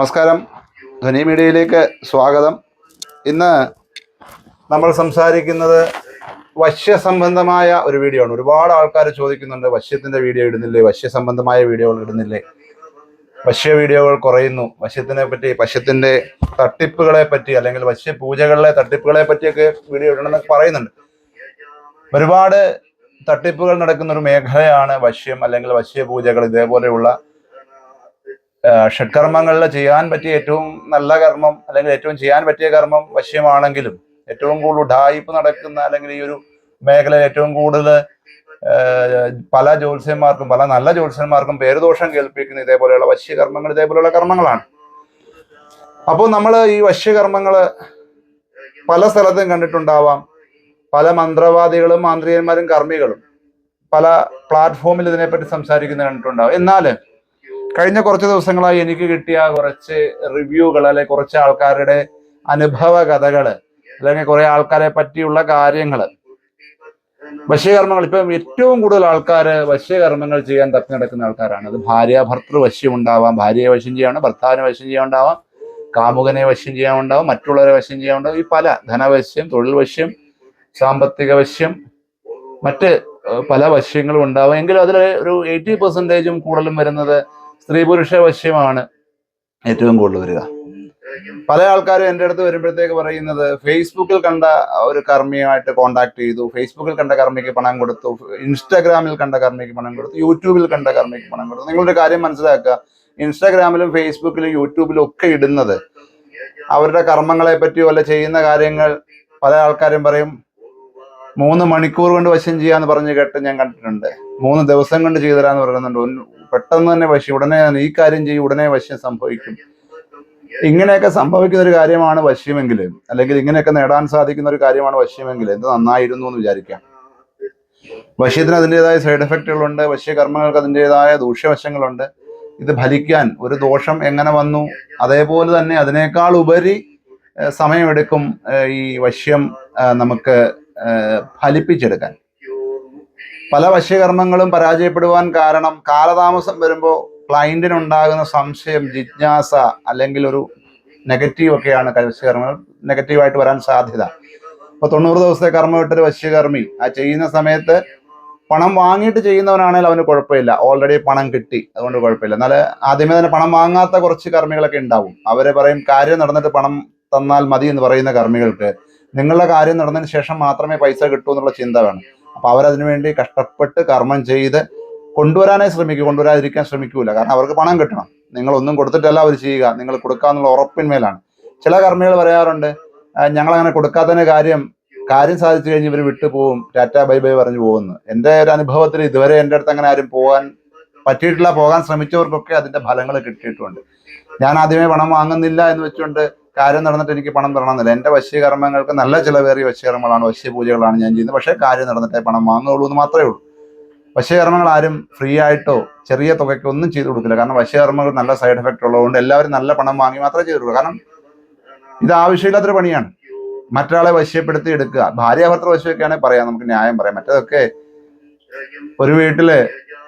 നമസ്കാരം. ധ്വനി മീഡിയയിലേക്ക് സ്വാഗതം. ഇന്ന് നമ്മൾ സംസാരിക്കുന്നത് വശ്യ സംബന്ധമായ ഒരു വീഡിയോ ആണ്. ഒരുപാട് ആൾക്കാർ ചോദിക്കുന്നുണ്ട് വശ്യത്തിന്റെ വീഡിയോ ഇടുന്നില്ലേ? വശ്യ സംബന്ധമായ വീഡിയോകൾ ഇടുന്നില്ലേ? വശ്യ വീഡിയോകൾ കുറയുന്നു. വശ്യത്തിനെ പറ്റി വശ്യത്തിന്റെ തട്ടിപ്പുകളെ പറ്റി അല്ലെങ്കിൽ വശ്യ പൂജകളിലെ തട്ടിപ്പുകളെ പറ്റിയൊക്കെ വീഡിയോ ഇടണമെന്നൊക്കെ പറയുന്നുണ്ട്. ഒരുപാട് തട്ടിപ്പുകൾ നടക്കുന്ന ഒരു മേഖലയാണ് വശ്യം അല്ലെങ്കിൽ വശ്യ പൂജകൾ. ഇതേപോലെയുള്ള ഷഡ്കർമ്മങ്ങളിൽ ചെയ്യാൻ പറ്റിയ ഏറ്റവും നല്ല കർമ്മം അല്ലെങ്കിൽ ഏറ്റവും ചെയ്യാൻ പറ്റിയ കർമ്മം വശ്യമാണെങ്കിലും ഏറ്റവും കൂടുതൽ ഉഡായിപ്പ് നടക്കുന്ന അല്ലെങ്കിൽ ഈ ഒരു മേഖലയിൽ ഏറ്റവും കൂടുതൽ പല ജ്യോത്സ്യന്മാർക്കും പല നല്ല ജ്യോത്സ്യന്മാർക്കും പേരുദോഷം കേൾപ്പിക്കുന്ന ഇതേപോലെയുള്ള വശ്യകർമ്മങ്ങൾ ഇതേപോലെയുള്ള കർമ്മങ്ങളാണ്. അപ്പോൾ നമ്മൾ ഈ വശ്യകർമ്മങ്ങൾ പല സ്ഥലത്തും കണ്ടിട്ടുണ്ടാവാം. പല മന്ത്രവാദികളും മാന്ത്രികന്മാരും കർമ്മികളും പല പ്ലാറ്റ്ഫോമിൽ ഇതിനെപ്പറ്റി സംസാരിക്കുന്ന കണ്ടിട്ടുണ്ടാവും. എന്നാൽ കഴിഞ്ഞ കുറച്ച് ദിവസങ്ങളായി എനിക്ക് കിട്ടിയ കുറച്ച് റിവ്യൂകൾ അല്ലെ കുറച്ച് ആൾക്കാരുടെ അനുഭവ കഥകൾ അല്ലെങ്കിൽ കുറെ ആൾക്കാരെ പറ്റിയുള്ള കാര്യങ്ങൾ വശ്യകർമ്മങ്ങൾ ഇപ്പം ഏറ്റവും കൂടുതൽ ആൾക്കാർ വശ്യകർമ്മങ്ങൾ ചെയ്യാൻ തപ്പി നടക്കുന്ന ആൾക്കാരാണ്. അത് ഭാര്യ ഭർത്തൃ വശ്യം ഉണ്ടാവാം. ഭാര്യയെ വശ്യം ചെയ്യാണ്ട് ഭർത്താവിനെ വശ്യം ചെയ്യാണ്ടാവാം കാമുകനെ വശ്യം ചെയ്യാനുണ്ടാവും മറ്റുള്ളവരെ വശ്യം ചെയ്യാനുണ്ടാവും ഈ പല ധനവശ്യം തൊഴിൽ വശ്യം സാമ്പത്തിക വശ്യം മറ്റ് പല വശ്യങ്ങളും ഉണ്ടാവും. എങ്കിലും അതിൽ ഒരു എയ്റ്റി പെർസെന്റേജും കൂടുതലും വരുന്നത് സ്ത്രീ പുരുഷ വശ്യമാണ് ഏറ്റവും കൂടുതൽ വരിക. പല ആൾക്കാരും എന്റെ അടുത്ത് വരുമ്പോഴത്തേക്ക് പറയുന്നത് ഫേസ്ബുക്കിൽ കണ്ട ഒരു കർമ്മിയുമായിട്ട് കോണ്ടാക്ട് ചെയ്തു. ഫേസ്ബുക്കിൽ കണ്ട കർമ്മിക്ക് പണം കൊടുത്തു. ഇൻസ്റ്റാഗ്രാമിൽ കണ്ട കർമ്മിക്ക് പണം കൊടുത്തു. യൂട്യൂബിൽ കണ്ട കർമ്മിക്ക് പണം കൊടുത്തു. നിങ്ങളൊരു കാര്യം മനസ്സിലാക്കുക. ഇൻസ്റ്റാഗ്രാമിലും ഫേസ്ബുക്കിലും യൂട്യൂബിലും ഒക്കെ ഇടുന്നത് അവരുടെ കർമ്മങ്ങളെ പറ്റിയോ അല്ല ചെയ്യുന്ന കാര്യങ്ങൾ പല ആൾക്കാരും പറയും. മൂന്ന് മണിക്കൂർ കൊണ്ട് വശം ചെയ്യാന്ന് പറഞ്ഞ് കേട്ട് ഞാൻ കണ്ടിട്ടുണ്ട്. മൂന്ന് ദിവസം കൊണ്ട് ചെയ്തു തരാന്ന് പറയുന്നുണ്ട്. പെട്ടെന്ന് തന്നെ വശ്യം ഉടനെ ഈ കാര്യം ചെയ്യും ഉടനെ വശ്യം സംഭവിക്കും. ഇങ്ങനെയൊക്കെ സംഭവിക്കുന്ന ഒരു കാര്യമാണ് വശ്യമെങ്കിൽ അല്ലെങ്കിൽ ഇങ്ങനെയൊക്കെ നേടാൻ സാധിക്കുന്ന ഒരു കാര്യമാണ് വശ്യമെങ്കിൽ എന്ത് നന്നായിരുന്നു എന്ന് വിചാരിക്കാം. വശ്യത്തിന് അതിന്റെതായ സൈഡ് എഫക്റ്റുകളുണ്ട് വശ്യകർമ്മങ്ങൾക്ക് അതിന്റെതായ ദൂഷ്യവശങ്ങളുണ്ട്. ഇത് ഫലിക്കാൻ ഒരു ദോഷം എങ്ങനെ വന്നു? അതേപോലെ തന്നെ അതിനേക്കാൾ ഉപരി സമയമെടുക്കും ഈ വശ്യം നമുക്ക് ഫലിപ്പിച്ചെടുക്കാൻ. പല വശ്യകർമ്മങ്ങളും പരാജയപ്പെടുവാൻ കാരണം കാലതാമസം വരുമ്പോൾ ക്ലയന്റിനുണ്ടാകുന്ന സംശയം ജിജ്ഞാസ അല്ലെങ്കിൽ ഒരു നെഗറ്റീവ് ഒക്കെയാണ് വശ്യകർമ്മങ്ങൾ. നെഗറ്റീവായിട്ട് വരാൻ സാധ്യത. ഇപ്പൊ തൊണ്ണൂറ് ദിവസത്തെ കർമ്മം ഇട്ടൊരു വശ്യകർമ്മി ആ ചെയ്യുന്ന സമയത്ത് പണം വാങ്ങിയിട്ട് ചെയ്യുന്നവനാണെങ്കിൽ അവന് കുഴപ്പമില്ല. ഓൾറെഡി പണം കിട്ടി അതുകൊണ്ട് കുഴപ്പമില്ല. എന്നാൽ ആദ്യമേ തന്നെ പണം വാങ്ങാത്ത കുറച്ച് കർമ്മികളൊക്കെ ഉണ്ടാവും. അവരെ പറയും കാര്യം നടന്നിട്ട് പണം തന്നാൽ മതി എന്ന് പറയുന്ന കർമ്മികൾക്ക് നിങ്ങളുടെ കാര്യം നടന്നതിന് ശേഷം മാത്രമേ പൈസ കിട്ടൂ എന്നുള്ള ചിന്ത വേണം. അപ്പൊ അവരതിനു വേണ്ടി കഷ്ടപ്പെട്ട് കർമ്മം ചെയ്ത് കൊണ്ടുവരാനേ ശ്രമിക്കും കൊണ്ടുവരാതിരിക്കാൻ ശ്രമിക്കൂല. കാരണം അവർക്ക് പണം കിട്ടണം. നിങ്ങൾ ഒന്നും കൊടുത്തിട്ടല്ല അവർ ചെയ്യുക. നിങ്ങൾ കൊടുക്കാന്നുള്ള ഉറപ്പിന്മേലാണ്. ചില കർമ്മികൾ പറയാറുണ്ട് ഞങ്ങൾ അങ്ങനെ കൊടുക്കാത്തതിന് കാര്യം കാര്യം സാധിച്ചു കഴിഞ്ഞ് ഇവർ വിട്ടുപോകും ടാറ്റ ബൈ ബൈ പറഞ്ഞു പോകുന്നു. എന്റെ ഒരു അനുഭവത്തിൽ ഇതുവരെ എന്റെ അടുത്ത് അങ്ങനെ ആരും പോകാൻ പറ്റിയിട്ടില്ല. പോകാൻ ശ്രമിച്ചവർക്കൊക്കെ അതിന്റെ ഫലങ്ങൾ കിട്ടിയിട്ടുണ്ട്. ഞാൻ ആദ്യമേ പണം വാങ്ങുന്നില്ല എന്ന് വെച്ചുകൊണ്ട് കാര്യം നടന്നിട്ട് എനിക്ക് പണം തരണമെന്നില്ല. എന്റെ വശ്യകർമ്മങ്ങൾക്ക് നല്ല ചിലവേറിയ വശ്യകർമ്മങ്ങളാണ് വശ്യപൂജകളാണ് ഞാൻ ചെയ്യുന്നത്. പക്ഷേ കാര്യം നടന്നിട്ടേ പണം വാങ്ങുകയുള്ളൂ എന്ന് മാത്രമേ ഉള്ളൂ. വശ്യകർമ്മങ്ങൾ ആരും ഫ്രീ ആയിട്ടോ ചെറിയ തുകയ്ക്ക് ഒന്നും ചെയ്തു കൊടുക്കില്ല. കാരണം വശ്യകർമ്മങ്ങൾ നല്ല സൈഡ് എഫക്റ്റ് ഉള്ളതുകൊണ്ട് എല്ലാവരും നല്ല പണം വാങ്ങി മാത്രമേ ചെയ്തു കാരണം ഇത് ആവശ്യമില്ലാത്തൊരു പണിയാണ്. മറ്റൊരാളെ വശ്യപ്പെടുത്തി എടുക്കുക. ഭാര്യ ഭർത്തൃ വശ്യമൊക്കെയാണെങ്കിൽ പറയാം നമുക്ക് ന്യായം പറയാം. മറ്റേതൊക്കെ ഒരു വീട്ടിൽ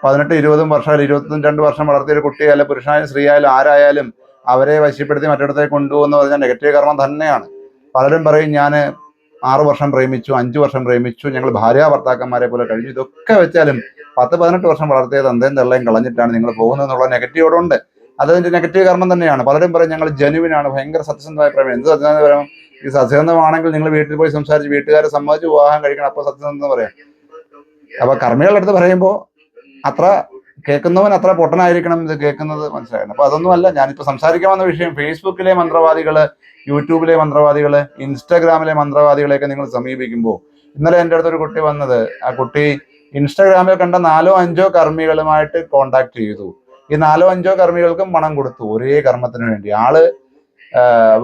പതിനെട്ട് ഇരുപതും വർഷം ഇരുപത്തി രണ്ട് വർഷം വളർത്തിയ ഒരു കുട്ടിയായാലും പുരുഷനായാലും സ്ത്രീയായാലും ആരായാലും അവരെ വശ്യപ്പെടുത്തി മറ്റിടത്തേക്ക് കൊണ്ടുപോകുന്ന പറഞ്ഞാൽ നെഗറ്റീവ് കർമ്മം തന്നെയാണ്. പലരും പറയും ഞാൻ ആറു വർഷം പ്രേമിച്ചു അഞ്ചു വർഷം പ്രേമിച്ചു ഞങ്ങൾ ഭാര്യ ഭർത്താക്കന്മാരെ പോലെ കഴിഞ്ഞു. ഇതൊക്കെ വെച്ചാലും പത്ത് പതിനെട്ട് വർഷം വളർത്തിയ തന്തയും തള്ളയും കളഞ്ഞിട്ടാണ് നിങ്ങൾ പോകുന്നത് എന്നുള്ള നെഗറ്റീവോടുണ്ട് ഉണ്ട്. നെഗറ്റീവ് കർമ്മം തന്നെയാണ്. പലരും പറയും ഞങ്ങൾ ജനുവിനാണ് ഭയങ്കര സത്യസന്ധമായ പ്രേമം. എന്ത് സത്യസന്ധപരം ഈ സത്യസന്ധമാണെങ്കിൽ നിങ്ങൾ വീട്ടിൽ പോയി സംസാരിച്ച് വീട്ടുകാരെ സമ്മതിച്ച് വിവാഹം കഴിക്കണം. അപ്പൊ സത്യസന്ധം പറയാം. അപ്പൊ കർമ്മികളുടെ അടുത്ത് പറയുമ്പോൾ അത്ര കേൾക്കുന്നവൻ അത്ര പൊട്ടനായിരിക്കണം ഇത് കേൾക്കുന്നത് മനസ്സിലാക്കണം അപ്പൊ അതൊന്നും അല്ല ഞാനിപ്പോ സംസാരിക്കാൻ വന്ന വിഷയം ഫേസ്ബുക്കിലെ മന്ത്രവാദികൾ യൂട്യൂബിലെ മന്ത്രവാദികൾ ഇൻസ്റ്റാഗ്രാമിലെ മന്ത്രവാദികളെയൊക്കെ നിങ്ങൾ സമീപിക്കുമ്പോൾ ഇന്നലെ എന്റെ അടുത്തൊരു കുട്ടി വന്നത് ആ കുട്ടി ഇൻസ്റ്റാഗ്രാമിൽ കണ്ട നാലോ അഞ്ചോ കർമ്മികളുമായിട്ട് കോണ്ടാക്ട് ചെയ്തു. ഈ നാലോ അഞ്ചോ കർമ്മികൾക്കും പണം കൊടുത്തു ഒരേ കർമ്മത്തിന് വേണ്ടി. ആൾ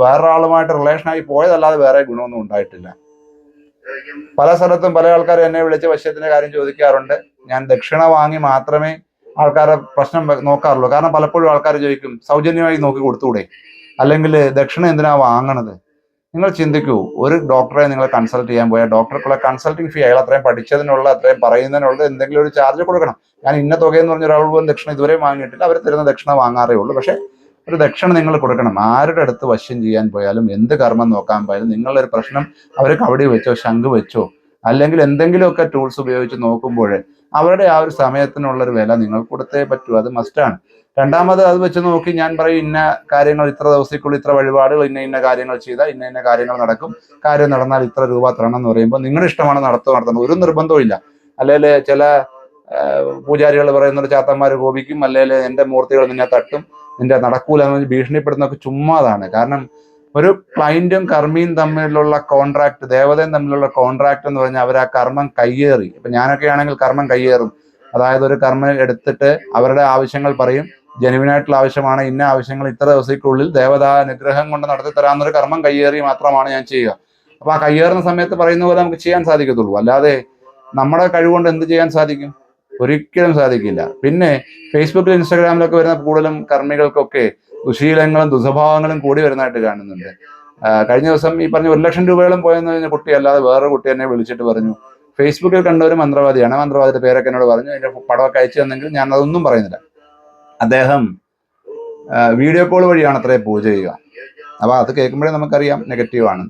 വേറൊരാളുമായിട്ട് റിലേഷനായി പോയതല്ലാതെ വേറെ ഗുണമൊന്നും ഉണ്ടായിട്ടില്ല. പല സ്ഥലത്തും പല ആൾക്കാരും എന്നെ വിളിച്ച് വശ്യത്തിന്റെ കാര്യം ചോദിക്കാറുണ്ട്. ഞാൻ ദക്ഷിണ വാങ്ങി മാത്രമേ ആൾക്കാരെ പ്രശ്നം നോക്കാറുള്ളൂ. കാരണം പലപ്പോഴും ആൾക്കാർ ചോദിക്കും സൗജന്യമായി നോക്കി കൊടുത്തുകൂടെ അല്ലെങ്കിൽ ദക്ഷിണ എന്തിനാ വാങ്ങണത്? നിങ്ങൾ ചിന്തിക്കൂ ഒരു ഡോക്ടറെ നിങ്ങൾ കൺസൾട്ട് ചെയ്യാൻ പോയാൽ ഡോക്ടർക്കുള്ള കൺസൾട്ടിങ് ഫീ അയാൾ അത്രയും പഠിച്ചതിനുള്ള അത്രയും പറയുന്നതിനുള്ള എന്തെങ്കിലും ഒരു ചാർജ് കൊടുക്കണം. ഞാൻ ഇന്ന തുകയെന്ന് പറഞ്ഞ ഒരാൾ പോലും ദക്ഷിണ ഇതുവരെ വാങ്ങിയിട്ടില്ല. അവർ തരുന്ന ദക്ഷിണ വാങ്ങാറേ ഉള്ളൂ. പക്ഷേ ഒരു ദക്ഷിണ നിങ്ങൾ കൊടുക്കണം. ആരുടെ അടുത്ത് വശ്യം ചെയ്യാൻ പോയാലും എന്ത് കർമ്മം നോക്കാൻ പോയാലും നിങ്ങളുടെ ഒരു പ്രശ്നം അവർ കവടി വെച്ചോ ശംഖ് വെച്ചോ അല്ലെങ്കിൽ എന്തെങ്കിലുമൊക്കെ ടൂൾസ് ഉപയോഗിച്ച് നോക്കുമ്പോൾ അവരുടെ ആ ഒരു സമയത്തിനുള്ള ഒരു വില നിങ്ങൾ കൊടുത്തേ പറ്റൂ. അത് മസ്റ്റാണ് രണ്ടാമത് അത് വെച്ച് നോക്കി ഞാൻ പറയും ഇന്ന കാര്യങ്ങൾ ഇത്ര ദിവസത്തേക്കുള്ളിൽ ഇത്ര വഴിപാടുകൾ ഇന്ന ഇന്ന കാര്യങ്ങൾ ചെയ്താൽ ഇന്ന ഇന്ന കാര്യങ്ങൾ നടക്കും. കാര്യം നടന്നാൽ ഇത്ര രൂപ തരണം എന്ന് പറയുമ്പോൾ നിങ്ങളുടെ ഇഷ്ടമാണ് നടത്തുക നടത്തുന്നത് ഒരു നിർബന്ധവും ഇല്ല. അല്ലെങ്കിൽ ചില പൂജാരികൾ പറയുന്നത് ചാത്തന്മാർ കോപിക്കും അല്ലെങ്കിൽ എന്റെ മൂർത്തികൾ നിന്നെ തട്ടും നിന്റെ നടക്കൂല എന്ന് പറഞ്ഞ് ചുമ്മാതാണ് കാരണം ഒരു ക്ലയന്റും കർമ്മിയും തമ്മിലുള്ള കോൺട്രാക്ട് ദേവതയും തമ്മിലുള്ള കോൺട്രാക്ട് എന്ന് പറഞ്ഞാൽ അവർ ആ കർമ്മം കയ്യേറി. ഇപ്പൊ ഞാനൊക്കെ ആണെങ്കിൽ കർമ്മം കയ്യേറും. അതായത് ഒരു കർമ്മം എടുത്തിട്ട് അവരുടെ ആവശ്യങ്ങൾ പറയും. ജനുവിനായിട്ടുള്ള ആവശ്യമാണ്. ഇന്ന ആവശ്യങ്ങൾ ഇത്ര ദിവസത്തേക്കുള്ളിൽ ദേവതാ അനുഗ്രഹം കൊണ്ട് നടത്തി തരാമെന്നൊരു കർമ്മം കയ്യേറി മാത്രമാണ് ഞാൻ ചെയ്യുക. അപ്പൊ ആ കയ്യേറുന്ന സമയത്ത് പറയുന്ന പോലെ നമുക്ക് ചെയ്യാൻ സാധിക്കത്തുള്ളൂ. അല്ലാതെ നമ്മുടെ കഴിവുകൊണ്ട് എന്ത് ചെയ്യാൻ സാധിക്കും? ഒരിക്കലും സാധിക്കില്ല. പിന്നെ ഫേസ്ബുക്കിലും ഇൻസ്റ്റാഗ്രാമിലൊക്കെ വരുന്ന കൂടുതലും കർമ്മികൾക്കൊക്കെ ദുശീലങ്ങളും ദുസ്വഭാവങ്ങളും കൂടി വരുന്നതായിട്ട് കാണുന്നുണ്ട്. കഴിഞ്ഞ ദിവസം ഈ പറഞ്ഞ ഒരു ലക്ഷം രൂപയോളം പോയെന്ന് കഴിഞ്ഞ കുട്ടി അല്ലാതെ വേറെ കുട്ടി എന്നെ വിളിച്ചിട്ട് പറഞ്ഞു ഫേസ്ബുക്കിൽ കണ്ട ഒരു മന്ത്രവാദിയാണ്. മന്ത്രവാദിയുടെ പേരൊക്കെ എന്നോട് പറഞ്ഞു അതിന്റെ പടമൊക്കെ അയച്ചു തന്നെങ്കിൽ ഞാൻ അതൊന്നും പറയുന്നില്ല. അദ്ദേഹം വീഡിയോ കോൾ വഴിയാണ് അത്രേ പൂജ ചെയ്യുക. അപ്പൊ അത് കേൾക്കുമ്പോഴേ നമുക്കറിയാം നെഗറ്റീവാണ്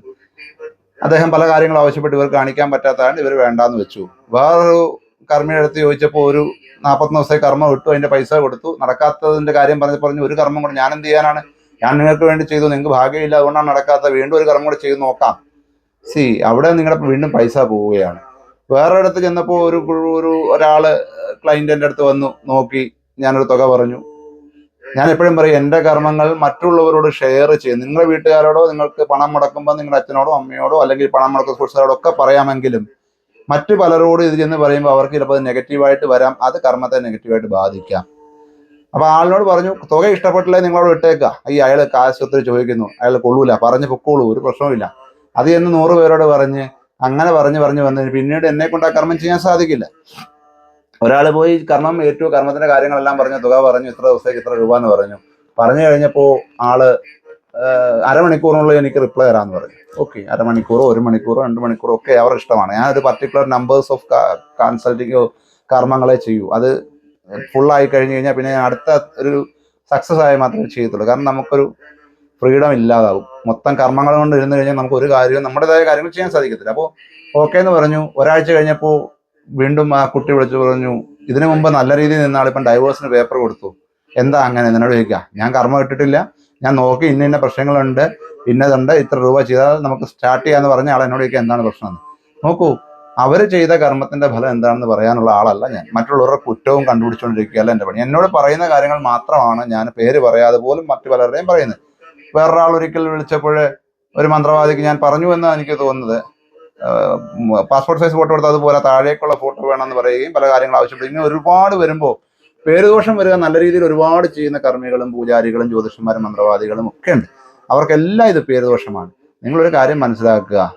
അദ്ദേഹം പല കാര്യങ്ങളും ആവശ്യപ്പെട്ട് ഇവർ കാണിക്കാൻ പറ്റാത്തതാണ് ഇവർ വേണ്ടാന്ന് വെച്ചു. വേറൊരു കർമ്മിയുടെ അടുത്ത് ചോദിച്ചപ്പോൾ ഒരു നാൽപ്പത്തൊന്ന് ദിവസത്തെ കർമ്മം ഇട്ടു അതിന്റെ പൈസ കൊടുത്തു. നടക്കാത്തതിന്റെ കാര്യം പറഞ്ഞ് പറഞ്ഞു ഒരു കർമ്മം കൂടെ ഞാൻ എന്ത് ചെയ്യാനാണ്? ഞാൻ നിങ്ങൾക്ക് വേണ്ടി ചെയ്തു നിങ്ങൾക്ക് ഭാഗ്യമില്ല അതുകൊണ്ടാണ് നടക്കാത്ത. വീണ്ടും ഒരു കർമ്മം കൂടെ ചെയ്ത് നോക്കാം. സി അവിടെ നിങ്ങളുടെ വീണ്ടും പൈസ പോവുകയാണ്. വേറെ ഇടത്ത് ചെന്നപ്പോൾ ഒരു ഒരു ഒരാൾ ക്ലൈന്റിന്റെ അടുത്ത് വന്നു നോക്കി ഞാനൊരു തുക പറഞ്ഞു. ഞാൻ എപ്പോഴും പറയും എന്റെ കർമ്മങ്ങൾ മറ്റുള്ളവരോട് ഷെയർ ചെയ്യും. നിങ്ങളുടെ വീട്ടുകാരോടോ നിങ്ങൾക്ക് പണം മുടക്കുമ്പോൾ നിങ്ങളുടെ അച്ഛനോടോ അമ്മയോടോ അല്ലെങ്കിൽ പണം മുടക്കുന്ന സുഹൃത്തുക്കളോടോ ഒക്കെ പറയാമെങ്കിലും മറ്റു പലരോട് ഇത് ചെന്ന് പറയുമ്പോൾ അവർക്ക് ചിലപ്പോൾ നെഗറ്റീവായിട്ട് വരാം. അത് കർമ്മത്തെ നെഗറ്റീവായിട്ട് ബാധിക്കാം. അപ്പൊ ആളിനോട് പറഞ്ഞു തുക ഇഷ്ടപ്പെട്ടില്ലേ നിങ്ങളോട് ഇട്ടേക്കുക ഈ അയാൾ കാശുപത്രി ചോദിക്കുന്നു. അയാൾ കൊള്ളൂല. പറഞ്ഞു പൊക്കോളൂ ഒരു പ്രശ്നവുമില്ല അത് എന്ന് നൂറ് പേരോട് പറഞ്ഞ് അങ്ങനെ പറഞ്ഞു പറഞ്ഞു വന്നതിന് പിന്നീട് എന്നെ കൊണ്ട് ആ കർമ്മം ചെയ്യാൻ സാധിക്കില്ല. ഒരാൾ പോയി കർമ്മം ഏറ്റു കർമ്മത്തിന്റെ കാര്യങ്ങളെല്ലാം പറഞ്ഞു തുക പറഞ്ഞു ഇത്ര ദിവസത്തേക്ക് ഇത്ര രൂപ എന്ന് പറഞ്ഞു. പറഞ്ഞു കഴിഞ്ഞപ്പോൾ ആൾ അരമണിക്കൂറിനുള്ളിൽ എനിക്ക് റിപ്ലൈ തരാമെന്ന് പറഞ്ഞു. ഓക്കെ. അരമണിക്കൂറോ ഒരു മണിക്കൂറോ രണ്ട് മണിക്കൂറോ ഒക്കെ അവരുടെ ഇഷ്ടമാണ്. ഞാൻ ഒരു പർട്ടിക്കുലർ നമ്പേഴ്സ് ഓഫ് കൺസൾട്ടിങ്ങോ കർമ്മങ്ങളെ ചെയ്യൂ. അത് ഫുൾ ആയി കഴിഞ്ഞ് കഴിഞ്ഞാൽ പിന്നെ ഞാൻ അടുത്ത ഒരു സക്സസ് ആയി മാത്രമേ ചെയ്യത്തുള്ളൂ. കാരണം നമുക്കൊരു ഫ്രീഡം ഇല്ലാതാവും. മൊത്തം കർമ്മങ്ങൾ കൊണ്ട് ഇരുന്ന് കഴിഞ്ഞാൽ നമുക്ക് ഒരു കാര്യവും നമ്മുടേതായ കാര്യങ്ങൾ ചെയ്യാൻ സാധിക്കത്തില്ല. അപ്പോൾ ഓക്കെ എന്ന് പറഞ്ഞു. ഒരാഴ്ച കഴിഞ്ഞപ്പോൾ വീണ്ടും ആ കുട്ടി വിളിച്ചു പറഞ്ഞു ഇതിനു മുമ്പ് നല്ല രീതിയിൽ നിന്നാളിപ്പം ഡൈവേഴ്സിന് ഡൈവോഴ്സിന് പേപ്പർ കൊടുത്തു. എന്താ അങ്ങനെ? എന്നോട് ചോദിക്കുക ഞാൻ കർമ്മം ഇട്ടിട്ടില്ല. ഞാൻ നോക്കി ഇന്ന ഇന്ന പ്രശ്നങ്ങളുണ്ട് ഇന്നതുണ്ട് ഇത്ര രൂപ ചെയ്താൽ നമുക്ക് സ്റ്റാർട്ട് ചെയ്യാന്ന് പറഞ്ഞ ആൾ എന്നോട് ചോദിക്കുക എന്താണ് പ്രശ്നം നോക്കൂ അവർ ചെയ്ത കർമ്മത്തിന്റെ ഫലം എന്താണെന്ന് പറയാനുള്ള ആളല്ല ഞാൻ. മറ്റുള്ളവരുടെ കുറ്റവും കണ്ടുപിടിച്ചുകൊണ്ടിരിക്കുകയല്ല എന്റെ പണി. എന്നോട് പറയുന്ന കാര്യങ്ങൾ മാത്രമാണ് ഞാൻ പേര് പറയാതെ പോലും മറ്റു പലരുടെയും പറയുന്നത്. വേറൊരാൾ ഒരിക്കൽ വിളിച്ചപ്പോൾ ഒരു മന്ത്രവാദിക്ക് ഞാൻ പറഞ്ഞു എന്നാണ് എനിക്ക് തോന്നുന്നത്. പാസ്പോർട്ട് സൈസ് ഫോട്ടോ എടുത്ത് അതുപോലെ താഴേക്കുള്ള ഫോട്ടോ വേണമെന്ന് പറയുകയും പല കാര്യങ്ങൾ ആവശ്യപ്പെടുകയും ഒരുപാട് വരുമ്പോൾ പേരുദോഷം വരിക നല്ല രീതിയിൽ ഒരുപാട് ചെയ്യുന്ന കർമ്മികളും പൂജാരികളും ജ്യോതിഷന്മാരും മന്ത്രവാദികളും ഒക്കെ ഉണ്ട്. അവർക്കെല്ലാം ഇത് പേരുദോഷമാണ്. നിങ്ങളൊരു കാര്യം മനസ്സിലാക്കുക.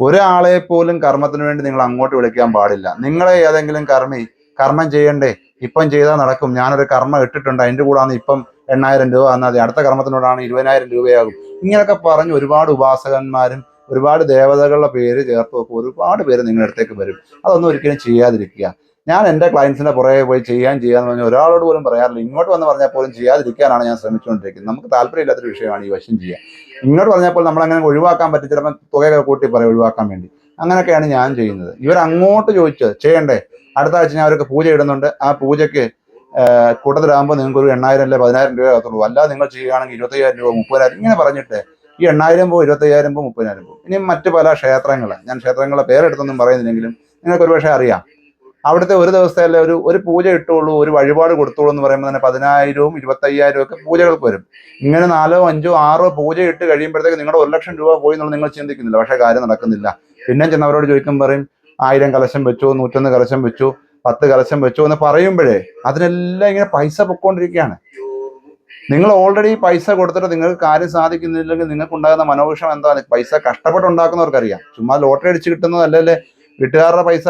ഒരാളെ പോലും കർമ്മത്തിന് വേണ്ടി നിങ്ങൾ അങ്ങോട്ട് വിളിക്കാൻ പാടില്ല. നിങ്ങളെ ഏതെങ്കിലും കർമ്മി കർമ്മം ചെയ്യണ്ടേ? ഇപ്പം ചെയ്താൽ നടക്കും. ഞാനൊരു കർമ്മം ഇട്ടിട്ടുണ്ട്. അതിന്റെ കൂടാണ് ഇപ്പം എണ്ണായിരം രൂപ എന്നാൽ അടുത്ത കർമ്മത്തിനോടാണ് ഇരുപതിനായിരം രൂപയാകും. ഇങ്ങനെയൊക്കെ പറഞ്ഞ് ഒരുപാട് ഉപാസകന്മാരും ഒരുപാട് ദേവതകളുടെ പേര് ചേർത്ത് വെക്കും. ഒരുപാട് പേര് നിങ്ങളുടെ അടുത്തേക്ക് വരും. അതൊന്നും ഒരിക്കലും ചെയ്യാതിരിക്കുക. ഞാൻ എന്റെ ക്ലയൻസിന്റെ പുറകെ പോയി ചെയ്യാൻ ചെയ്യാന്ന് പറഞ്ഞാൽ ഒരാളോട് പോലും പറയാറില്ല. ഇങ്ങോട്ട് വന്ന് പറഞ്ഞാൽ പോലും ചെയ്യാതിരിക്കാനാണ് ഞാൻ ശ്രമിച്ചുകൊണ്ടിരിക്കുന്നത്. നമുക്ക് താല്പര്യമില്ലാത്തൊരു വിഷയമാണ് ഈ വശം ചെയ്യുക ഇങ്ങോട്ട് പറഞ്ഞപ്പോൾ നമ്മൾ അങ്ങനെ ഒഴിവാക്കാൻ പറ്റും ചിലപ്പോൾ തുകയൊക്കെ കൂട്ടി പറയും ഒഴിവാക്കാൻ വേണ്ടി. അങ്ങനെയൊക്കെയാണ് ഞാൻ ചെയ്യുന്നത്. ഇവർ അങ്ങോട്ട് ചോദിച്ചത് ചെയ്യണ്ടേ? അടുത്ത ആഴ്ച ഞാൻ അവരൊക്കെ പൂജ ഇടുന്നുണ്ട്. ആ പൂജയ്ക്ക് കൂട്ടത്തിലാകുമ്പോൾ നിങ്ങൾക്ക് ഒരു എണ്ണായിരം അല്ലെ പതിനായിരം രൂപ ആകത്തുള്ളൂ. അല്ലാതെ നിങ്ങൾ ചെയ്യുകയാണെങ്കിൽ ഇരുപത്തയ്യായിരം രൂപ മുപ്പതിനായിരം ഇങ്ങനെ പറഞ്ഞിട്ട് ഈ എണ്ണായിരം പോകും ഇരുപത്തയ്യായിരം പോകും മുപ്പതിനായിരം പോകും ഇനി മറ്റു പല ക്ഷേത്രങ്ങൾ ഞാൻ ക്ഷേത്രങ്ങളുടെ പേരെടുത്തൊന്നും പറയുന്നില്ലെങ്കിലും നിങ്ങൾക്ക് ഒരുപക്ഷെ അറിയാം. അവിടുത്തെ ഒരു ദിവസത്തെ അല്ലെ ഒരു ഒരു പൂജ ഇട്ടുള്ളൂ ഒരു വഴിപാട് കൊടുത്തോളൂ എന്ന് പറയുമ്പോൾ തന്നെ പതിനായിരവും ഇരുപത്തയ്യായിരവും ഒക്കെ പൂജകൾക്ക് വരും. ഇങ്ങനെ നാലോ അഞ്ചോ ആറോ പൂജ ഇട്ട് കഴിയുമ്പോഴത്തേക്ക് നിങ്ങളുടെ ഒരു ലക്ഷം രൂപ പോയി എന്നുള്ളത് നിങ്ങൾ ചിന്തിക്കുന്നില്ല. പക്ഷേ കാര്യം നടക്കുന്നില്ല. പിന്നെ ചെന്നവരോട് ചോദിക്കും പറയും ആയിരം കലശം വെച്ചു നൂറ്റൊന്ന് കലശം വെച്ചു പത്ത് കലശം വെച്ചു എന്ന് പറയുമ്പോഴേ അതിനെല്ലാം ഇങ്ങനെ പൈസ പൊക്കോണ്ടിരിക്കുകയാണ്. നിങ്ങൾ ഓൾറെഡി പൈസ കൊടുത്തിട്ട് നിങ്ങൾക്ക് കാര്യം സാധിക്കുന്നില്ലെങ്കിൽ നിങ്ങൾക്ക് ഉണ്ടാകുന്ന മനോവിഷം എന്താണ്? പൈസ കഷ്ടപ്പെട്ടുണ്ടാക്കുന്നവർക്കറിയാം ചുമ്മാ ലോട്ടറി അടിച്ച് കിട്ടുന്നതല്ലല്ലേ വീട്ടുകാരുടെ പൈസ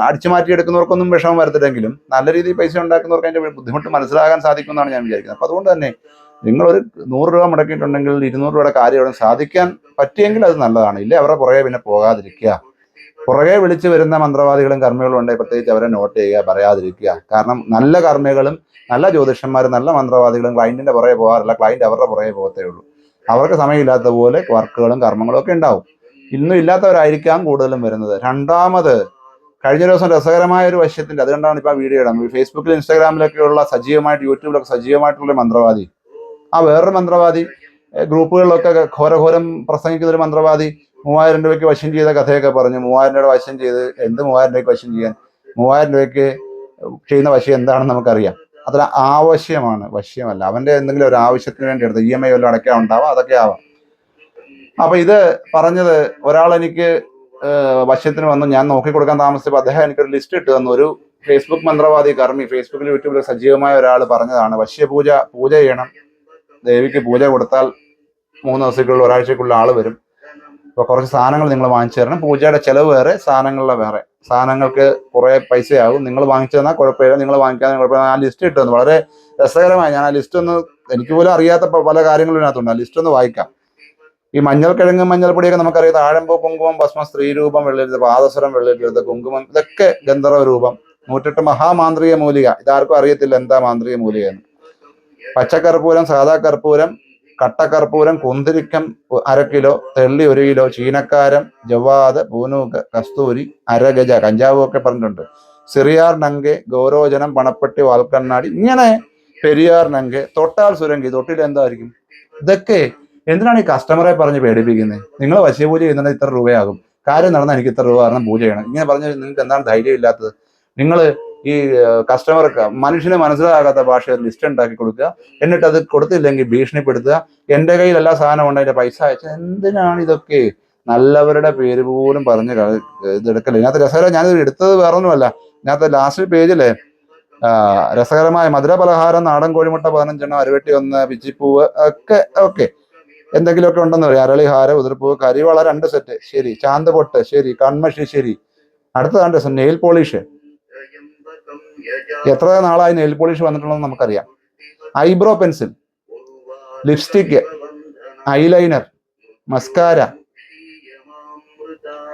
അടിച്ചു മാറ്റി എടുക്കുന്നവർക്കൊന്നും വിഷമം വരത്തില്ലെങ്കിലും നല്ല രീതിയിൽ പൈസ ഉണ്ടാക്കുന്നവർക്ക് അതിന്റെ ബുദ്ധിമുട്ട് മനസ്സിലാകാൻ സാധിക്കുമെന്നാണ് ഞാൻ വിചാരിക്കുന്നത്. അപ്പോൾ അതുകൊണ്ട് തന്നെ നിങ്ങളൊരു നൂറ് രൂപ മുടക്കിയിട്ടുണ്ടെങ്കിൽ ഇരുന്നൂറ് രൂപയുടെ കാര്യം അവിടെ സാധിക്കാൻ പറ്റിയെങ്കിൽ അത് നല്ലതാണ്. ഇല്ലേ? അവരുടെ പുറകെ പിന്നെ പോകാതിരിക്കുക. പുറകെ വിളിച്ചു വരുന്ന മന്ത്രവാദികളും കർമ്മികളും ഉണ്ടെങ്കിൽ പ്രത്യേകിച്ച് അവരെ നോട്ട് ചെയ്യുക പറയാതിരിക്കുക. കാരണം നല്ല കർമ്മികളും നല്ല ജ്യോതിഷന്മാരും നല്ല മന്ത്രവാദികളും ക്ലയന്റിന്റെ പുറകെ പോകാറില്ല. ക്ലയന്റ് അവരുടെ പുറകെ പോകത്തേ ഉള്ളൂ. അവർക്ക് സമയമില്ലാത്ത പോലെ വർക്കുകളും കർമ്മങ്ങളും ഒക്കെ ഉണ്ടാവും. ഇന്നും ഇല്ലാത്തവരായിരിക്കാം കൂടുതലും വരുന്നത്. രണ്ടാമത് കഴിഞ്ഞ ദിവസം രസകരമായ ഒരു വശ്യത്തിന്റെ അതുകൊണ്ടാണ് ഇപ്പൊ വീഡിയോ ഇടുന്നത് ഫേസ്ബുക്കിൽ ഇൻസ്റ്റാഗ്രാമിലൊക്കെ ഉള്ള സജീവമായിട്ട് യൂട്യൂബിലൊക്കെ സജീവമായിട്ടുള്ള മന്ത്രവാദി. ആ വേറൊരു മന്ത്രവാദി ഗ്രൂപ്പുകളിലൊക്കെ ഘോരഘോരം പ്രസംഗിക്കുന്ന ഒരു മന്ത്രവാദി മൂവായിരം രൂപയ്ക്ക് വശം ചെയ്ത കഥയൊക്കെ പറഞ്ഞു. മൂവായിരം രൂപയുടെ വശം ചെയ്ത് എന്ത് മൂവായിരം രൂപയ്ക്ക് വശം ചെയ്യാൻ മൂവായിരം രൂപയ്ക്ക് ചെയ്യുന്ന വശം എന്താണെന്ന് നമുക്കറിയാം. അത്ര ആവശ്യമാണ്. വശ്യമല്ല. അവന്റെ എന്തെങ്കിലും ഒരു ആവശ്യത്തിന് വേണ്ടി എടുത്ത് ഇ എം ഐ വല്ലതും അടയ്ക്കാൻ ഉണ്ടാവാം അതൊക്കെ ആവാം. അപ്പൊ ഇത് പറഞ്ഞത് ഒരാൾ എനിക്ക് വശ്യത്തിന് വന്നു. ഞാൻ നോക്കി കൊടുക്കാൻ താമസിച്ചപ്പോൾ അദ്ദേഹം എനിക്കൊരു ലിസ്റ്റ് ഇട്ട് തന്നു. ഒരു ഫേസ്ബുക്ക് മന്ത്രവാദി കർമ്മി. ഫേസ്ബുക്കിൽ യൂട്യൂബിൽ സജീവമായ ഒരാൾ പറഞ്ഞതാണ്. വശ്യപൂജ പൂജ ചെയ്യണം. ദേവിക്ക് പൂജ കൊടുത്താൽ മൂന്ന് ദിവസത്തേക്കുള്ള ഒരാഴ്ചക്കുള്ള ആൾ വരും. അപ്പോൾ കുറച്ച് സാധനങ്ങൾ നിങ്ങൾ വാങ്ങിച്ചു തരണം. പൂജയുടെ ചിലവ് വേറെ സാധനങ്ങളുടെ വേറെ. സാധനങ്ങൾക്ക് കുറേ പൈസയാകും. നിങ്ങൾ വാങ്ങിച്ചു തന്നാൽ കുഴപ്പമില്ല. നിങ്ങൾ വാങ്ങിക്കാതെ കുഴപ്പമില്ല. ആ ലിസ്റ്റ് ഇട്ടു വളരെ രസകരമായി ഞാൻ ആ ലിസ്റ്റ് ഒന്ന് എനിക്ക് പോലും അറിയാത്ത പല കാര്യങ്ങളും ഇതിനകത്തുണ്ട്. ആ ലിസ്റ്റ് ഒന്ന് വായിക്കാം. ഈ മഞ്ഞൾക്കിഴങ്ങ് മഞ്ഞൾപ്പൊടിയൊക്കെ നമുക്കറിയാം. താഴമ്പൂ കുങ്കുമം ഭസ്മ സ്ത്രീരൂപം വെള്ളരുത് പാദസ്വരം വെള്ളരുത് കുങ്കുമം ഇതൊക്കെ ഗന്ധർവ രൂപം നൂറ്റെട്ട് മഹാമാന്ത്രിക മൂലിക. ഇതാർക്കും അറിയത്തില്ല എന്താ മാന്ത്രിക മൂലിക എന്ന്. പച്ചക്കർപ്പൂരം സാധാ കർപ്പൂരം കട്ടക്കർപ്പൂരം കുന്തിരിക്കം അര കിലോ തെള്ളി ഒരു കിലോ ചീനക്കാരം ജവാദ് പൂനൂക്ക് കസ്തൂരി അരഗജ കഞ്ചാവ് ഒക്കെ പറഞ്ഞിട്ടുണ്ട്. സിറിയാർ നങ്കെ ഗൗരോജനം പണപ്പെട്ടി വാൽക്കണ്ണാടി ഇങ്ങനെ പെരിയാർ നങ്കെ തൊട്ടാൽ സുരങ്കി തൊട്ടിൽ എന്തായിരിക്കും? ഇതൊക്കെ എന്തിനാണ് ഈ കസ്റ്റമറെ പറഞ്ഞ് പേടിപ്പിക്കുന്നത് നിങ്ങൾ വശ്യപൂജ ചെയ്യുന്നുണ്ടെങ്കിൽ ഇത്ര രൂപയാകും. കാര്യം നടന്നാൽ എനിക്ക് ഇത്ര രൂപ കാരണം പൂജ ചെയ്യണം ഇങ്ങനെ പറഞ്ഞ് നിങ്ങൾക്ക് എന്താണ് ധൈര്യം ഇല്ലാത്തത്? നിങ്ങൾ ഈ കസ്റ്റമർക്ക് മനുഷ്യനെ മനസ്സിലാകാത്ത ഭാഷയിൽ ലിസ്റ്റ് ഉണ്ടാക്കി കൊടുക്കുക. എന്നിട്ട് അത് കൊടുത്തില്ലെങ്കിൽ ഭീഷണിപ്പെടുത്തുക. എന്റെ കയ്യിൽ എല്ലാ സാധനവും ഉണ്ട് അതിന്റെ പൈസ അയച്ച എന്തിനാണ് ഇതൊക്കെ? നല്ലവരുടെ പേര് പോലും പറഞ്ഞ് കള- ഇതെടുക്കൽ ഇതിനകത്ത് രസകരം ഞാനിത് എടുത്തത് വേറൊന്നുമല്ല. ഇതിനകത്ത് ലാസ്റ്റ് പേജിലെ രസകരമായ മധുര പലഹാരം നാടൻ കോഴിമുട്ട പതിനഞ്ചെണ്ണം അരുവെട്ടി ഒന്ന് പിച്ചിപ്പൂവ് ഒക്കെ ഓക്കെ എന്തെങ്കിലുമൊക്കെ ഉണ്ടെന്ന് പറയാം. അരളിഹാരം ഉതിർപ്പൂവ് കരിവള രണ്ട് സെറ്റ് ശരി. ചാന്ത് പൊട്ട്. ശരി. കൺമഷി ശരി. അടുത്തതാണ് രസം നെയിൽ പോളിഷ് എത്ര നാളായി നെയിൽ പോളിഷ് വന്നിട്ടുണ്ടെന്ന് നമുക്കറിയാം. Eyebrow pencil lipstick eyeliner mascara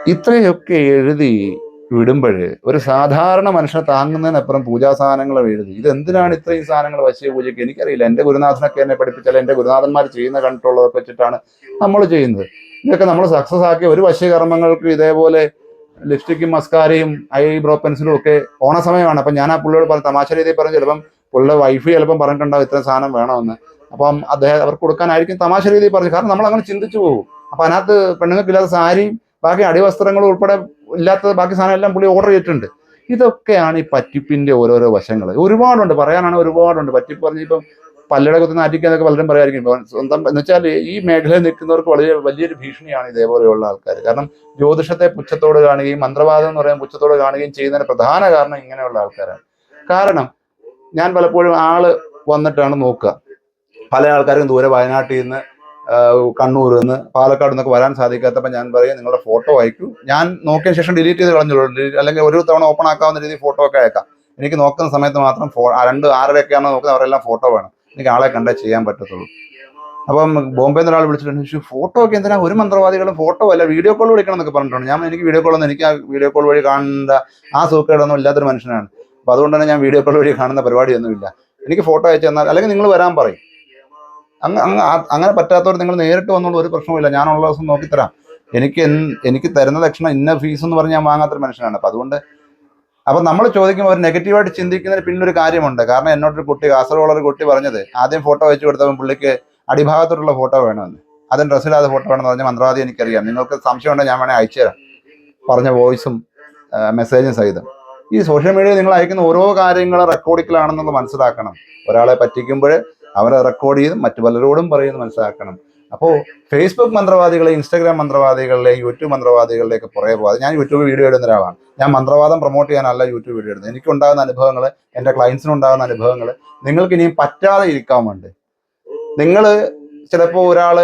ഇത്രയൊക്കെ എഴുതി വിടുമ്പോൾ ഒരു സാധാരണ മനുഷ്യനെ താങ്ങുന്നതിനപ്പുറം പൂജാ സാധനങ്ങൾ വീഴുന്നത് ഇത് എന്തിനാണ് ഇത്രയും സാധനങ്ങൾ വശ്യ പൂജയ്ക്ക്? എനിക്കറിയില്ല. എന്റെ ഗുരുനാഥനൊക്കെ എന്നെ പഠിപ്പിച്ചാൽ എന്റെ ഗുരുനാഥന്മാർ ചെയ്യുന്ന കണ്ടിട്ടുള്ളതൊക്കെ വെച്ചിട്ടാണ് നമ്മൾ ചെയ്യുന്നത്. ഇതൊക്കെ നമ്മൾ സക്സസ് ആക്കിയ ഒരു വശ്യകർമ്മങ്ങൾക്ക് ഇതേപോലെ ലിപ്സ്റ്റിക്കും മസ്കാരയും ഐബ്രോ പെൻസിലും ഒക്കെ ഓണസമയമാണ് അപ്പൊ ഞാൻ ആ പുള്ളിയോട് പറഞ്ഞ തമാശ രീതിയിൽ പറഞ്ഞു ചിലപ്പം പുള്ളിയുടെ വൈഫ് ചിലപ്പം പറഞ്ഞിട്ടുണ്ടാവും ഇത്രയും സാധനം വേണമെന്ന്. അപ്പം അദ്ദേഹം അവർക്ക് കൊടുക്കാനായിരിക്കും തമാശ രീതിയിൽ പറഞ്ഞു. കാരണം നമ്മൾ അങ്ങനെ ചിന്തിച്ചു പോകും. അപ്പൊ അതിനകത്ത് പെണ്ണുങ്ങൾക്കില്ലാത്ത സാരിയും ബാക്കി അടിവസ്ത്രങ്ങളും ഉൾപ്പെടെ ഇല്ലാത്ത ബാക്കി സാധനം എല്ലാം പുള്ളി ഓർഡർ ചെയ്തിട്ടുണ്ട്. ഇതൊക്കെയാണ് ഈ പറ്റിപ്പിന്റെ ഓരോരോ വശങ്ങൾ ഒരുപാടുണ്ട് പറയാനാണ് ഒരുപാടുണ്ട്. പറ്റിപ്പ് പറഞ്ഞ ഇപ്പം പല്ലട കുത്തി നാറ്റിക്കുന്നൊക്കെ പലരും പറയായിരിക്കും. സ്വന്തം എന്ന് വെച്ചാൽ ഈ മേഖലയിൽ നിൽക്കുന്നവർക്ക് വളരെ വലിയൊരു ഭീഷണിയാണ് ഇതേപോലെയുള്ള ആൾക്കാർ കാരണം ജ്യോതിഷത്തെ പുച്ഛത്തോട് കാണുകയും മന്ത്രവാദം എന്ന് പറയുന്ന പുച്ഛത്തോട് കാണുകയും ചെയ്യുന്നതിന് പ്രധാന കാരണം ഇങ്ങനെയുള്ള ആൾക്കാരാണ്. കാരണം ഞാൻ പലപ്പോഴും ആൾ വന്നിട്ടാണ് നോക്കുക. പല ആൾക്കാരും ദൂരെ വയനാട്ടിൽ നിന്ന് കണ്ണൂർ നിന്ന് പാലക്കാട് നിന്നൊക്കെ വരാൻ സാധിക്കാത്തപ്പോൾ ഞാൻ പറയും നിങ്ങളുടെ ഫോട്ടോ അയക്കൂ. ഞാൻ നോക്കിയ ശേഷം ഡിലീറ്റ് ചെയ്ത് കളഞ്ഞോളൂ അല്ലെങ്കിൽ ഒരു തവണ ഓപ്പൺ ആക്കാവുന്ന രീതിയിൽ ഫോട്ടോ ഒക്കെ അയക്കാം. എനിക്ക് നോക്കുന്ന സമയത്ത് മാത്രം ഫോ രണ്ട് ആറരയൊക്കെയാണ് നോക്കുന്നത് അവരെല്ലാം ഫോട്ടോ വേണം. എനിക്ക് ആളെ കണ്ടേ ചെയ്യാൻ പറ്റത്തുള്ളൂ. അപ്പം ബോംബെ നിന്ന് വിളിച്ചിട്ടുണ്ട് ചോദിച്ചു ഫോട്ടോ ഒക്കെ എന്തിനാ? ഒരു മന്ത്രവാദികളും ഫോട്ടോ അല്ല വീഡിയോ കോൾ വിളിക്കണം എന്നൊക്കെ പറഞ്ഞിട്ടുണ്ട്. ഞാൻ എനിക്ക് വീഡിയോ കോൾ ഒന്നും എനിക്ക് ആ വീഡിയോ കോൾ വഴി കാണുന്ന ആ സൂക്കേടൊന്നും ഇല്ലാത്തൊരു മനുഷ്യനാണ്. അപ്പോൾ അതുകൊണ്ട് തന്നെ ഞാൻ വീഡിയോ കോൾ വഴി കാണുന്ന പരിപാടിയൊന്നുമില്ല. എനിക്ക് ഫോട്ടോ അയച്ചു തന്നാൽ അല്ലെങ്കിൽ നിങ്ങൾ വരാൻ പറയും. അങ്ങ് അങ്ങ് അങ്ങനെ പറ്റാത്തവർ നിങ്ങൾ നേരിട്ട് വന്നോളൂ ഒരു പ്രശ്നവുമില്ല. ഞാനുള്ള ദിവസം നോക്കിത്തരാം എനിക്ക് എനിക്ക് തരുന്ന ദക്ഷിണ ഇന്ന ഫീസ് എന്ന് പറഞ്ഞാൽ ഞാൻ വാങ്ങാത്തൊരു മനുഷ്യനാണ്. അപ്പൊ അതുകൊണ്ട് അപ്പൊ നമ്മൾ ചോദിക്കുമ്പോൾ ഒരു നെഗറ്റീവായിട്ട് ചിന്തിക്കുന്നതിന് പിന്നൊരു കാര്യമുണ്ട്. കാരണം എന്നോടൊരു കുട്ടി കാസർഗോഡ് ഒരു കുട്ടി പറഞ്ഞത് ആദ്യം ഫോട്ടോ വെച്ച് കൊടുത്തപ്പോൾ പുള്ളിക്ക് അടിഭാഗത്തോട്ടുള്ള ഫോട്ടോ വേണമെന്ന്. അതിന് ഡ്രസ്സില്ലാതെ ഫോട്ടോ വേണമെന്ന് പറഞ്ഞ മന്ത്രവാദി എനിക്കറിയാം. നിങ്ങൾക്ക് സംശയം ഉണ്ടെങ്കിൽ ഞാൻ വേണേൽ അയച്ചു തരാം. പറഞ്ഞ വോയിസും മെസ്സേജും സഹിതം. ഈ സോഷ്യൽ മീഡിയയിൽ നിങ്ങൾ അയക്കുന്ന ഓരോ കാര്യങ്ങളും റെക്കോർഡിക്കലാണെന്നുള്ളത് മനസ്സിലാക്കണം. ഒരാളെ പറ്റിക്കുമ്പോൾ അവരെ റെക്കോർഡ് ചെയ്ത് മറ്റു പലരോടും പറയുന്നത് മനസ്സിലാക്കണം. അപ്പോൾ ഫേസ്ബുക്ക് മന്ത്രവാദികളെ ഇൻസ്റ്റാഗ്രാം മന്ത്രവാദികളിലെ യൂട്യൂബ് മന്ത്രവാദികളിലേക്ക് പുറകെ പോകാതെ ഞാൻ യൂട്യൂബ് വീഡിയോ ഇടുന്ന ഒരാളാണ്. ഞാൻ മന്ത്രവാദം പ്രൊമോട്ട് ചെയ്യാനല്ല യൂട്യൂബ് വീഡിയോ ഇടുന്നത്. എനിക്കുണ്ടാകുന്ന അനുഭവങ്ങൾ എന്റെ ക്ലയൻസിനുണ്ടാകുന്ന അനുഭവങ്ങൾ നിങ്ങൾക്ക് ഇനിയും പറ്റാതെ ഇരിക്കാൻ വേണ്ടി? നിങ്ങൾ ചിലപ്പോൾ ഒരാൾ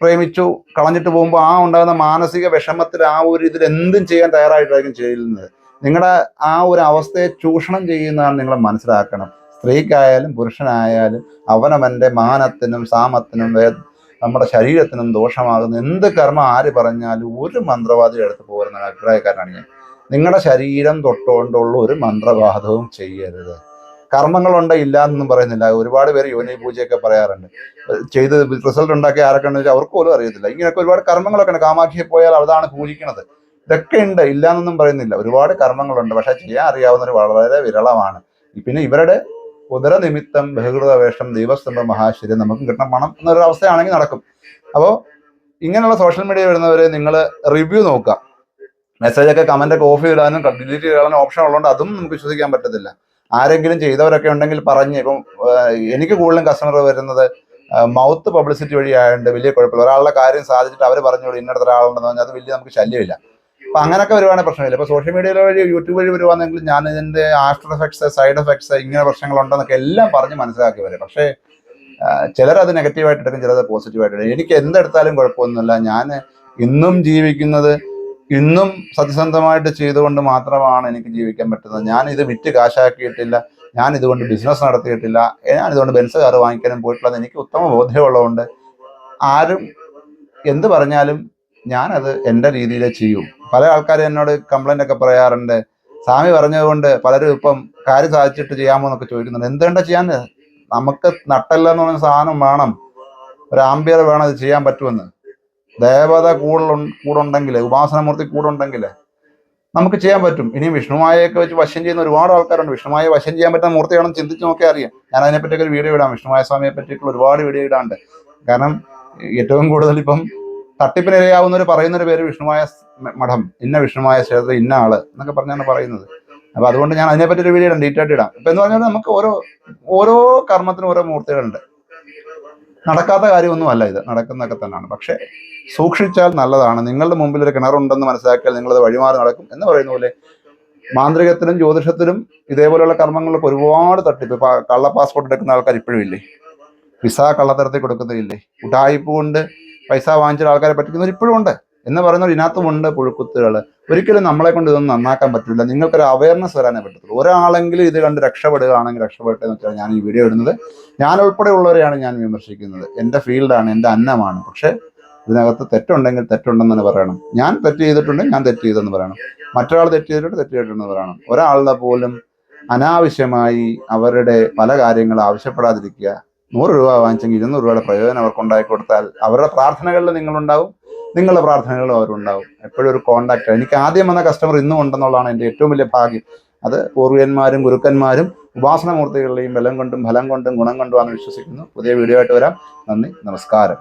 പ്രേമിച്ചു കളഞ്ഞിട്ട് പോകുമ്പോൾ ആ ഉണ്ടാകുന്ന മാനസിക വിഷമത്തിൽ ആ ഒരു ഇതിൽ എന്തും ചെയ്യാൻ തയ്യാറായിട്ടായിരിക്കും ചെയ്യുന്നത്. നിങ്ങളുടെ ആ ഒരു അവസ്ഥയെ ചൂഷണം ചെയ്യുന്നതാണ് നിങ്ങൾ മനസ്സിലാക്കണം. സ്ത്രീക്കായാലും പുരുഷനായാലും അവനവന്റെ മാനത്തിനും സാമത്തിനും നമ്മുടെ ശരീരത്തിനും ദോഷമാകുന്ന എന്ത് കർമ്മം ആര് പറഞ്ഞാലും ഒരു മന്ത്രവാദിയുടെ അടുത്ത് പോരുന്ന അഭിപ്രായക്കാരനാണ് ഞാൻ. നിങ്ങളുടെ ശരീരം തൊട്ടുകൊണ്ടുള്ള ഒരു മന്ത്രവാദവും ചെയ്യരുത്. കർമ്മങ്ങളുണ്ട് ഇല്ല എന്നൊന്നും പറയുന്നില്ല. ഒരുപാട് പേര് യോനി പൂജയൊക്കെ പറയാറുണ്ട്. ചെയ്ത് റിസൾട്ട് ഉണ്ടാക്കിയ ആരൊക്കെ ഉണ്ടെന്ന് വെച്ചാൽ അവർക്ക് പോലും അറിയത്തില്ല. ഇങ്ങനെയൊക്കെ ഒരുപാട് കർമ്മങ്ങളൊക്കെ ഉണ്ട്. കാമാക്ഷിയെ പോയാൽ അതാണ് പൂജിക്കുന്നത്. ഇതൊക്കെ ഉണ്ട് ഇല്ല എന്നൊന്നും പറയുന്നില്ല. ഒരുപാട് കർമ്മങ്ങളുണ്ട്. പക്ഷെ ചെയ്യാൻ അറിയാവുന്നവർ വളരെ വിരളമാണ്. പിന്നെ ഇവരുടെ ഉദര നിമിത്തം ബഹുകൃത വേഷം ദൈവസ്തംഭ മഹാശ്വര്യം നമുക്ക് കിട്ടണം. പണം എന്നൊരു അവസ്ഥയാണെങ്കിൽ നടക്കും. അപ്പോൾ ഇങ്ങനെയുള്ള സോഷ്യൽ മീഡിയ വരുന്നവർ നിങ്ങൾ റിവ്യൂ നോക്കുക. മെസ്സേജ് ഒക്കെ കമന്റ് ഒക്കെ ഓഫ് ചെയ്യാനും ഡിലീറ്റ് ചെയ്യാനും ഓപ്ഷൻ ഉള്ളതുകൊണ്ട് അതും നമുക്ക് വിശ്വസിക്കാൻ പറ്റത്തില്ല. ആരെങ്കിലും ചെയ്തവരൊക്കെ ഉണ്ടെങ്കിൽ പറഞ്ഞ്. ഇപ്പം എനിക്ക് കൂടുതലും കസ്റ്റമർ വരുന്നത് മൗത്ത് പബ്ലിസിറ്റി വഴി ആയതുകൊണ്ട് വലിയ കുഴപ്പമില്ല. ഒരാളുടെ കാര്യം സാധിച്ചിട്ട് അവർ പറഞ്ഞു ഇന്നടത്ത് ഒരാളുണ്ടെന്ന് പറഞ്ഞാൽ അത് വലിയ നമുക്ക് ശല്യമില്ല. അപ്പൊ അങ്ങനെയൊക്കെ വരുവാണെങ്കിൽ പ്രശ്നമില്ല ഇപ്പൊ സോഷ്യൽ മീഡിയ വഴി യൂട്യൂബ് വഴി വരുവാണെങ്കിൽ ഞാൻ ഇതിന്റെ ആഫ്റ്റർ എഫക്ട്സ് സൈഡ് എഫക്ട്സ് ഇങ്ങനെ പ്രശ്നങ്ങളുണ്ടെന്നൊക്കെ എല്ലാം പറഞ്ഞ് മനസ്സിലാക്കി വരും. പക്ഷേ ചിലർ അത് നെഗറ്റീവായിട്ട് എടുക്കും ചിലത് പോസിറ്റീവായിട്ട് എടുക്കും. എനിക്ക് എന്തെടുത്താലും കുഴപ്പമൊന്നുമില്ല. ഞാൻ ഇന്നും ജീവിക്കുന്നത് ഇന്നും സത്യസന്ധമായിട്ട് ചെയ്തുകൊണ്ട് മാത്രമാണ് എനിക്ക് ജീവിക്കാൻ പറ്റുന്നത്. ഞാൻ ഇത് വിറ്റ് കാശാക്കിയിട്ടില്ല. ഞാൻ ഇതുകൊണ്ട് ബിസിനസ് നടത്തിയിട്ടില്ല. ഞാൻ ഇതുകൊണ്ട് ബെൻസ് കാർ വാങ്ങിക്കാനും പോയിട്ടുള്ളത് എനിക്ക് ഉത്തമ ബോധ്യമുള്ളതുകൊണ്ട് ആരും എന്ത് പറഞ്ഞാലും ഞാനത് എന്റെ രീതിയിൽ ചെയ്യും. പല ആൾക്കാരും എന്നോട് കംപ്ലൈന്റ് ഒക്കെ പറയാറുണ്ട്. സ്വാമി പറഞ്ഞതുകൊണ്ട് പലരും ഇപ്പം കാര്യം സാധിച്ചിട്ട് ചെയ്യാമോ എന്നൊക്കെ ചോദിക്കുന്നുണ്ട്. എന്തുകൊണ്ടാ ചെയ്യാൻ നമുക്ക് നട്ടല്ല എന്ന് പറഞ്ഞ സാധനം വേണം. ഒരു ആംബിയർ വേണം അത് ചെയ്യാൻ പറ്റുമെന്ന്. ദേവത കൂടുതൽ കൂടുണ്ടെങ്കിൽ ഉപാസനമൂർത്തി കൂടുണ്ടെങ്കിൽ നമുക്ക് ചെയ്യാൻ പറ്റും. ഇനി വിഷ്ണുമായൊക്കെ വെച്ച് വശം ചെയ്യുന്ന ഒരുപാട് ആൾക്കാരുണ്ട്. വിഷ്ണുമായ വശം ചെയ്യാൻ പറ്റുന്ന മൂർത്തിയാണെന്ന് ചിന്തിച്ച് നോക്കിയാൽ അറിയാം. ഞാൻ അതിനെപ്പറ്റിയൊക്കെ ഒരു വീഡിയോ ഇടാം. വിഷ്ണുമായ സ്വാമിയെ പറ്റിയിട്ടുള്ള ഒരുപാട് വീഡിയോ ഇടാണ്ട്. കാരണം ഏറ്റവും കൂടുതൽ ഇപ്പം തട്ടിപ്പിനിരയാവുന്നവർ പറയുന്നൊരു പേര് വിഷ്ണുമായ മഠം ഇന്ന വിഷ്ണുമായ ക്ഷേത്രം ഇന്ന ആൾ എന്നൊക്കെ പറഞ്ഞാണ് പറയുന്നത്. അപ്പൊ അതുകൊണ്ട് ഞാൻ അതിനെപ്പറ്റി ഒരു വീഡിയോ ഇടാം ഡീറ്റെയിൽ ഇടാം. ഇപ്പൊ എന്ന് പറഞ്ഞാൽ നമുക്ക് ഓരോ ഓരോ കർമ്മത്തിനും ഓരോ മൂർത്തികളുണ്ട്. നടക്കാത്ത കാര്യമൊന്നും അല്ല ഇത് നടക്കുന്നതൊക്കെ തന്നെയാണ്. പക്ഷെ സൂക്ഷിച്ചാൽ നല്ലതാണ്. നിങ്ങളുടെ മുമ്പിൽ ഒരു കിണറുണ്ടെന്ന് മനസ്സിലാക്കിയാൽ നിങ്ങളത് വഴിമാറി നടക്കും എന്ന് പറയുന്ന പോലെ മാന്ത്രികത്തിലും ജ്യോതിഷത്തിലും ഇതേപോലെയുള്ള കർമ്മങ്ങളൊക്കെ ഒരുപാട് തട്ടിപ്പ്. കള്ള പാസ്പോർട്ട് എടുക്കുന്ന ആൾക്കാർ ഇപ്പോഴും ഇല്ലേ? വിസ കള്ളത്തരത്തിൽ കൊടുക്കുന്നില്ലേ ഉടായ്പ കൊണ്ട് പൈസ വാങ്ങിച്ചൊരു ആൾക്കാരെ പറ്റിക്കുന്നവർ ഇപ്പോഴും ഉണ്ട്. എന്ന് പറയുന്നവർ ഇതിനകത്തുമുണ്ട് പുഴുക്കുത്തുകൾ ഒരിക്കലും നമ്മളെ കൊണ്ട് ഇതൊന്നും നന്നാക്കാൻ പറ്റില്ല. നിങ്ങൾക്കൊരു അവയർനെസ് വരാനേ പറ്റത്തുള്ളൂ. ഒരാളെങ്കിലും ഇത് കണ്ട് രക്ഷപ്പെടുകയാണെങ്കിൽ രക്ഷപ്പെട്ടെന്ന് വെച്ചാൽ ഞാൻ ഈ വീഡിയോ ഇടുന്നത്. ഞാൻ ഉൾപ്പെടെ ഉള്ളവരെയാണ് ഞാൻ വിമർശിക്കുന്നത്. എന്റെ ഫീൽഡാണ് എന്റെ അന്നമാണ്. പക്ഷേ ഇതിനകത്ത് തെറ്റുണ്ടെങ്കിൽ തെറ്റുണ്ടെന്ന് തന്നെ പറയണം. ഞാൻ തെറ്റ് ചെയ്തിട്ടുണ്ട് ഞാൻ തെറ്റ് ചെയ്തെന്ന് പറയണം. മറ്റൊരാൾ തെറ്റ് ചെയ്തിട്ടുണ്ട് തെറ്റ് ചെയ്തിട്ടുണ്ടെന്ന് പറയണം. ഒരാളുടെ പോലും അനാവശ്യമായി അവരുടെ പല കാര്യങ്ങൾ ആവശ്യപ്പെടാതിരിക്കുക നൂറ് രൂപ വാങ്ങിച്ചെങ്കിൽ ഇരുന്നൂറ് രൂപയുടെ പ്രയോജനം അവർക്ക് ഉണ്ടാക്കി കൊടുത്താൽ അവരുടെ പ്രാർത്ഥനകളിൽ നിങ്ങളുണ്ടാവും നിങ്ങളുടെ പ്രാർത്ഥനകളും അവരുണ്ടാവും. എപ്പോഴും ഒരു കോണ്ടാക്ട് എനിക്ക് ആദ്യം വന്ന കസ്റ്റമർ ഇന്നും ഉണ്ടെന്നുള്ളതാണ് എന്റെ ഏറ്റവും വലിയ ഭാഗ്യം. അത് പൂർവികന്മാരും ഗുരുക്കന്മാരും ഉപാസനമൂർത്തികളുടെയും ബലം കൊണ്ടും ഫലം കൊണ്ടും ഗുണം കൊണ്ടും കൊണ്ടുമാണ് വിശ്വസിക്കുന്നു. പുതിയ വീഡിയോ ആയിട്ട് വരാം. നന്ദി നമസ്കാരം.